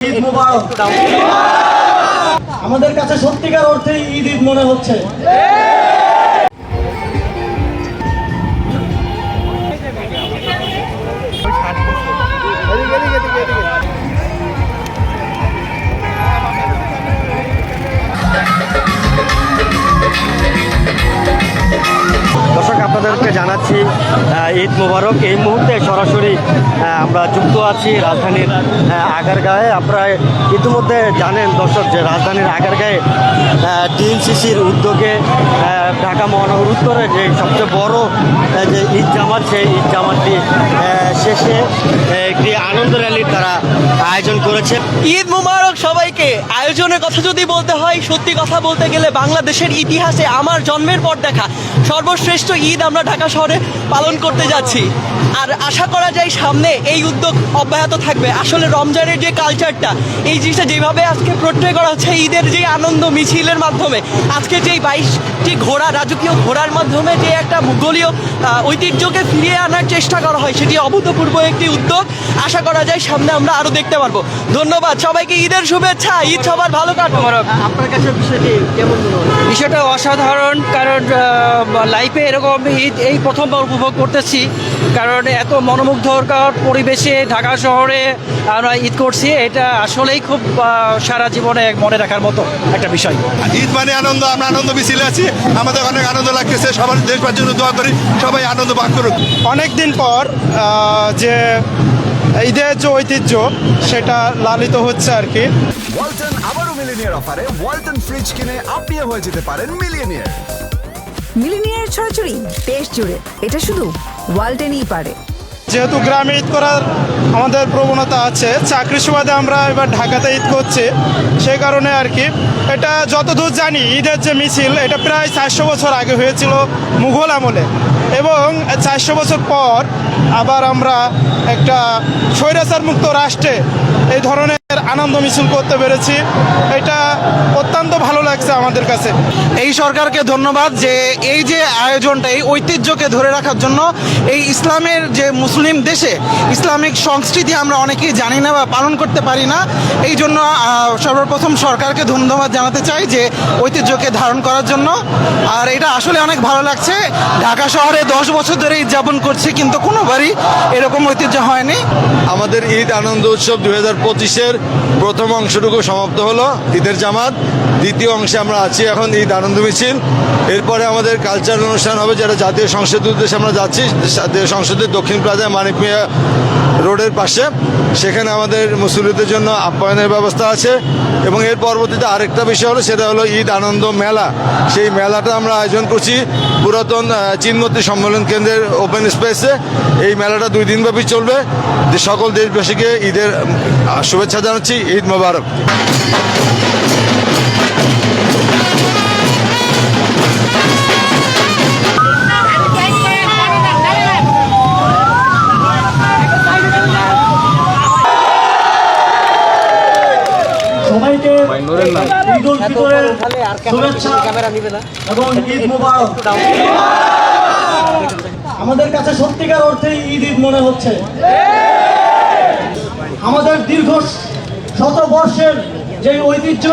ঈদ মুবারক। আমাদের কাছে সত্যিকার অর্থে ঈদ ঈদ মনে হচ্ছে। দর্শক আপনাদেরকে জানাচ্ছি ঈদ মোবারক। এই মুহূর্তে সরাসরি আমরা যুক্ত আছি রাজধানীর আগারগাঁয়ে। আপনারা ইতিমধ্যে জানেন দর্শক যে রাজধানীর আগারগাঁয়ে টিএনসিসির উদ্যোগে ঢাকা মহানগর উত্তরে যে সবচেয়ে বড় যে ঈদ জামাত, সেই ঈদ জামাতটি শেষে একটি আনন্দ র্যালির তারা আয়োজন করেছে। ঈদ মুবারক সবাইকে। আয়োজনের কথা যদি বলতে হয়, সত্যি কথা বলতে গেলে বাংলাদেশের ইতিহাসে আমার জন্মের পর দেখা। সর্বশ্রেষ্ঠ ঈদ আমরা ঢাকা শহরে পালন করতে যাচ্ছি। আর আশা করা যায় সামনে এই উদ্যোগ অব্যাহত থাকবে। আসলে রমজানের যে কালচারটা এই জিনিসটা যেভাবে আজকে প্রত্যয় করা হচ্ছে ঈদের যে আনন্দ মিছিলের মাধ্যমে আজকে যেই বাইশটি ঘোড়া রাজকীয় ঘোড়ার মাধ্যমে যে একটা মুঘলীয় ঐতিহ্যকে ফিরিয়ে আনার চেষ্টা করা হয় সেটি অভূতপূর্ব একটি উদ্যোগ। আশা করা যায় সামনে আমরা আরও দেখতে পারব। ধন্যবাদ সবাইকে ঈদের শুভেচ্ছা। ঈদ সবার ভালো কাটুক। আপনার কাছে বিষয়টি কেমন বিষয়টা অসাধারণ কারণ লাইফে এরকম ঈদ এই প্রথমবার উপভোগ করতেছি কারণ এত মনোমুগ্ধকর পরিবেশে ঢাকা শহরে আমরা ঈদ করছি এটা আসলেই খুব সারা জীবনে মনে রাখার মতো একটা বিষয়। ঈদ মানে আনন্দ আমরা আনন্দ মিছিলে আছি আমাদের অনেক আনন্দ লাগতেছে সবার দেশবার জন্য দোয়া করি সবাই আনন্দ ভাগ করুক। অনেক দিন পর যে ঈদের যে ঐতিহ্য সেটা লালিত হচ্ছে আর কি। ওয়ালটন আবারও মিলিনিয়ার অফারে ওয়ালটন ফ্রিজ কিনে আপনিও হয়ে যেতে পারেন মিলিয়নিয়ার। মিলিনিয়ার ছড়াছড়ি দেশ জুড়ে। এটা শুধু ওয়ালটেনই পারে। যেহেতু গ্রামে ঈদ করার আমাদের প্রবণতা আছে, চাকরি সুবাদে আমরা এবার ঢাকাতে ঈদ করছি, সেই কারণে আর কি। এটা যতদূর জানি, ঈদের যে মিছিল, এটা প্রায় চারশো বছর আগে হয়েছিল মুঘল আমলে। এবং চারশো বছর পর আবার আমরা একটা স্বৈরাচার মুক্ত রাষ্ট্রে এই ধরনের আনন্দ মিছিল করতে পেরেছি। এটা অত্যন্ত ভালো লাগছে আমাদের কাছে। এই সরকারকে ধন্যবাদ যে এই যে আয়োজনটা, এই ঐতিহ্যকে ধরে রাখার জন্য এই ইসলামের যে মুসলিম দেশে ইসলামিক সংস্কৃতি আমরা অনেকেই জানি না বা পালন করতে পারি না। এই জন্য সর্বপ্রথম সরকারকে ধন্যবাদ জানাতে চাই যে ঐতিহ্যকে ধারণ করার জন্য। আর এটা আসলে অনেক ভালো লাগছে। ঢাকা শহরে দশ বছর ধরে উদযাপন করছে, কিন্তু কোনোবারই এরকম ঐতিহ্য হয়নি। আমাদের ঈদ আনন্দ উৎসব দুই হাজার পঁচিশের প্রথম অংশটুকু সমাপ্ত হলো, ঈদের জামাত। দ্বিতীয় অংশে আমরা আছি এখন ঈদ আনন্দ মিছিল। এরপরে আমাদের কালচারাল অনুষ্ঠান হবে, যেটা জাতীয় সংসদের উদ্দেশ্যে আমরা যাচ্ছি। সংসদের দক্ষিণ প্লাজায় মানিক মিয়া রোডের পাশে। সেখানে আমাদের মুসলিমদের জন্য আপ্যায়নের ব্যবস্থা আছে এবং এর পরবর্তীতে আরেকটা বিষয় হলো সেটা হলো ঈদ আনন্দ মেলা। সেই মেলাটা আমরা আয়োজন করছি পুরাতন আহ, চীনমূর্তি সম্মেলন কেন্দ্রের ওপেন স্পেসে এই মেলাটা দুই দিনব্যাপী চলবে। যে সকল দেশবাসীকে ঈদের শুভেচ্ছা জানাচ্ছি ঈদ মোবারক। সবাইকে ঈদ উল ফিতরের শুভেচ্ছা এবং ঈদ মুবারক। আমাদের কাছে সত্যিকার অর্থে ঈদ ঈদ মনে হচ্ছে। আমাদের দীর্ঘ শত বর্ষের যে ঐতিহ্য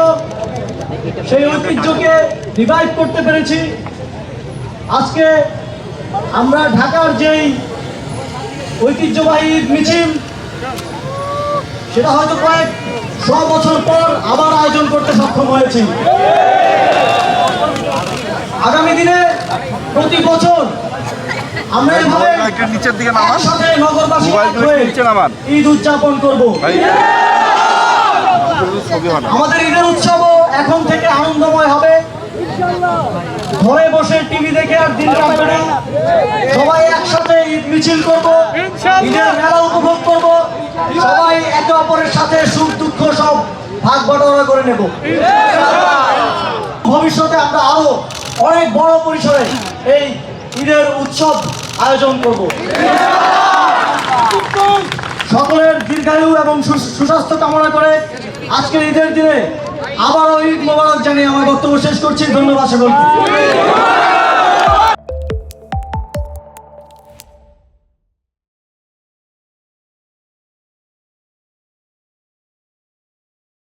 সেই ঐতিহ্যকে রিভাইভ করতে পেরেছি। আজকে আমরা ঢাকার যেই ঐতিহ্যবাহী ঈদ মিছিল সেটা হয়তো কয়েক শ বছর পর আবার আয়োজন করতে সক্ষম হয়েছি। আগামী দিনে প্রতি বছর আমরা এভাবে একসাথে নগরবাসী এক হয়ে ঈদ উদযাপন করব। আমাদের ঈদের উৎসবও এখন থেকে আনন্দময় হবে। ঘরে বসে টিভি দেখে আর দিন কাটবে না। সবাই একসাথে ঈদ মিছিল করব। ঈদের মেলা উপভোগ করব। সবাই একে অপরের সাথে সুখ, দুঃখ সব ভাগ বটোয়ারা করে নেব। ভবিষ্যতে আমরা আরও অনেক বড় পরিসরে এই ঈদের উৎসব আয়োজন করব। সকলের দীর্ঘায়ু এবং সুস্বাস্থ্য কামনা করে আজকের ঈদের দিনে আবারও ঈদ মোবারক জানিয়ে আমার বক্তব্য শেষ করছি। ধন্যবাদ সকলকে।